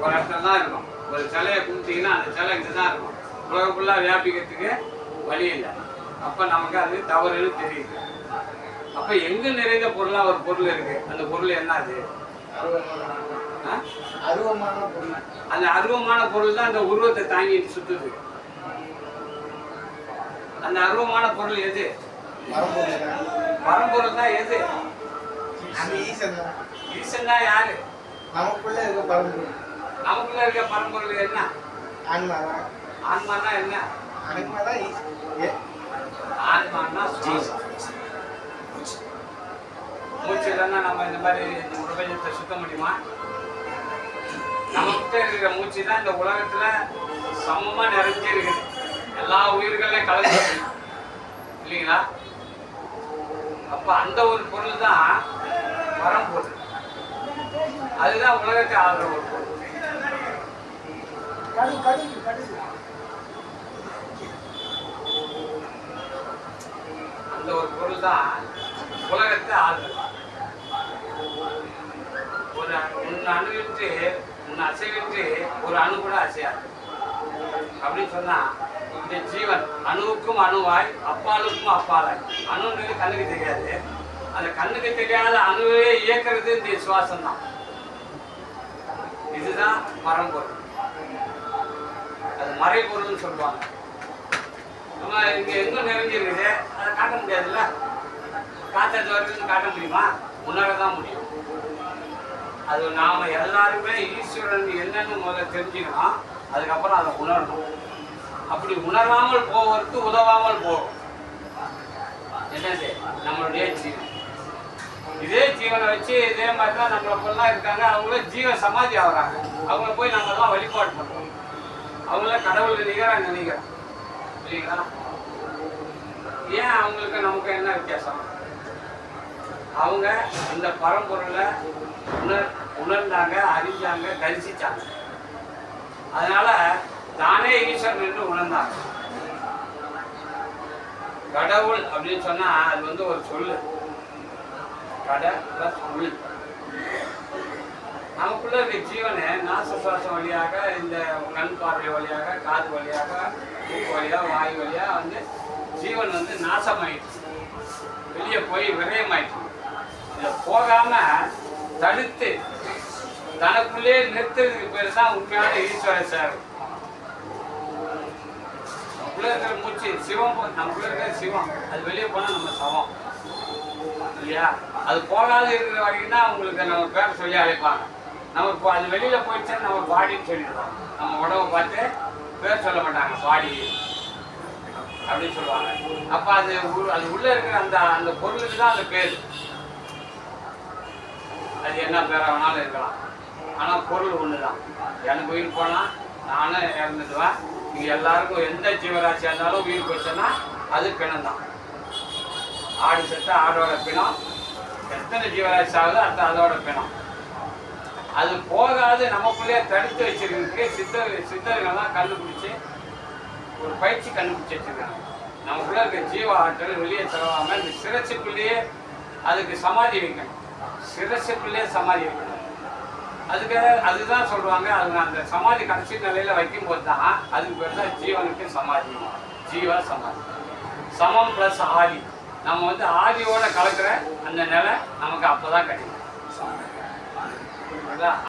ஒரு இடத்துல தான் இருக்கும் ஒரு சிலையை கும்பிட்டீங்கன்னா அந்த சிலை இங்கே தான் இருக்கும் உலகம் ஃபுல்லாக வியாபிக்கிறதுக்கு வழி இல்லை. அப்போ நமக்கு அது தவறுன்னு தெரியுது. அப்போ எங்கே நிறைந்த பொருளாக ஒரு பொருள் இருக்கு? அந்த பொருள் என்ன அது ஆ? அருவமான பொருள் அந்த அருவமான பொருள் தான் அந்த உருவத்தை தாங்கிட்டு சுத்துது. அந்த அருவமான பொருள் எது? பரம்பொருள் தான் எது? ஈசன் தான். யாரு? நமக்குள்ள இருக்க பரம்பொருள். நமக்குள்ள இருக்க பரம்பொருள் என்ன? ஆன்மா தான். ஆன்மானா என்ன? ஆன்மா தான் ஈசன் ஏ- ஆன்மானா மூச்சு இல்லைன்னா நம்ம இந்த மாதிரி இந்த பிரபஞ்சத்தை சுத்த முடியுமா? நமக்கிட்ட இருக்கிற மூச்சு தான் இந்த உலகத்துல சமமா நிறைஞ்சு இருக்குது. எல்லா உயிர்களையும் கலந்து. இல்லைங்களா? அப்ப அந்த ஒரு பொருள் தான் பரம்பொருள். அதுதான் உலகத்தை ஆளுற ஒரு பொருள். அந்த ஒரு பொருள் தான் உலகத்தை ஆளுறது ஒரு உன் அணுவிட்டு உன் அசைவிட்டு ஒரு அணு கூட அசையாது. அப்படின்னு சொன்னா இந்த ஜீவன் அணுவுக்கும் அணுவாய் அப்பாலுக்கும் அப்பாலாய். அணுன்றது கண்ணுக்கு தெரியாது. அந்த கண்ணுக்கு தெரியாத அணுவே இயக்கிறது இந்த சுவாசம் தான் இதுதான் பரம்பொருள். அது மறைபொருள்னு சொல்லுவாங்க. நம்ம இங்கே எங்கே நிறைஞ்சிருக்குது? அதை காட்ட முடியாதுல்ல? காத்தது வரைக்கும் காட்ட முடியுமா? உணர தான் முடியும். அது நாம் எல்லாருமே ஈஸ்வரன் என்னன்னு முதல்ல தெரிஞ்சுக்கணும். அதுக்கப்புறம் அதை உணரணும். அப்படி உணராமல் போவதற்கு உதவாமல் போகும் என்னது? நம்மளுடைய ஜீவன். இதே ஜீவனை வச்சு இதே மாதிரி தான் நம்மளை பொருளாக இருக்காங்க. அவங்கள ஜீவன் சமாதி ஆகுறாங்க. அவங்கள போய் நம்ம எல்லாம் வழிபாடு பண்ணுறோம் அவங்கள கடவுளுக்கு நிகராக நினைக்கிறோம் இல்லைங்களா ஏன் அவங்களுக்கு நமக்கு என்ன வித்தியாசம்? அவங்க இந்த பரம்பொருளை உணர் உணர்ந்தாங்க அறிஞ்சாங்க தரிசிச்சாங்க. அதனால தானே ஈஸ்வரன் என்று உணர்ந்தாங்க. கடவுள் அப்படின்னு சொன்னா அது வந்து ஒரு சொல்லு. கடை பிளஸ் உள் நமக்குள்ள இருக்க ஜீவனை நாச சுவாசம் வழியாக இந்த கண் பார்வை வழியாக காது வழியாக மூக்கு வழியாக வாய் வழியாக வந்து ஜீவன் வந்து நாசமாயிடுச்சு. வெளியே போய் விரயமாயிடுச்சு. இதை போகாம தடுத்து தனக்குள்ளே நிறுத்துறதுக்கு பேர் தான் உண்மையான ஈஸ்வர சேவை. நமக்குள்ள இருக்கிற மூச்சு சிவம் நமக்குள்ள இருக்கிற சிவம். அது வெளியே போனால் நம்ம சவம். இல்லையா? அது போகாத இருக்கிற வரைக்கும் தான் உங்களுக்கு நம்ம பேர் சொல்லி அழைப்பாங்க. நம்ம இப்போ அது வெளியில போயிடுச்சுன்னா நம்ம பாடின்னு சொல்லிடுவோம் நம்ம உடம்பு பார்த்து பேர் சொல்ல மாட்டாங்க பாடி. அப்படின்னு சொல்லுவாங்க. அப்ப அது அது உள்ள இருக்கிற அந்த அந்த பொருளுக்கு தான் அந்த பேர். அது என்ன பேரா வேணாலும் இருக்கலாம். ஆனா பொருள் ஒண்ணுதான். எனக்கு உயிர் போனா நானும் இறந்துடுவேன். இங்க எல்லாருக்கும் எந்த ஜீவராசியா இருந்தாலும் உயிர் போச்சுன்னா அது பிணம் தான் ஆடு செத்து ஆடோட பிணம். எத்தனை ஜீவராசி ஆகுதோ அது அதோட பிணம். அது போகாது நமக்குள்ளே தடுத்து வச்சிருக்கு சித்தர் சித்தர்கள்லாம் கண்டுபிடிச்சி ஒரு பயிற்சி கண்டுபிடிச்சி வச்சிருக்காங்க. நமக்குள்ள இருக்க ஜீவ ஆற்றல் வெளியே தரவாம இந்த சிரசுக்குள்ளேயே அதுக்கு சமாதி வைக்கணும். சிரசுக்குள்ளேயே சமாதி வைக்கணும். அதுக்காக அதுதான் சொல்லுவாங்க அது அந்த சமாதி கடைசி நிலையில வைக்கும்போது தான் அதுக்கு பேர் தான் ஜீவனுக்கு சமாதி. ஜீவ சமாதி. சமம் பிளஸ் ஆதி. நம்ம வந்து ஆதியோட கலக்கிற அந்த நிலை நமக்கு அப்பதான் கிடைக்கும். 감사합니다.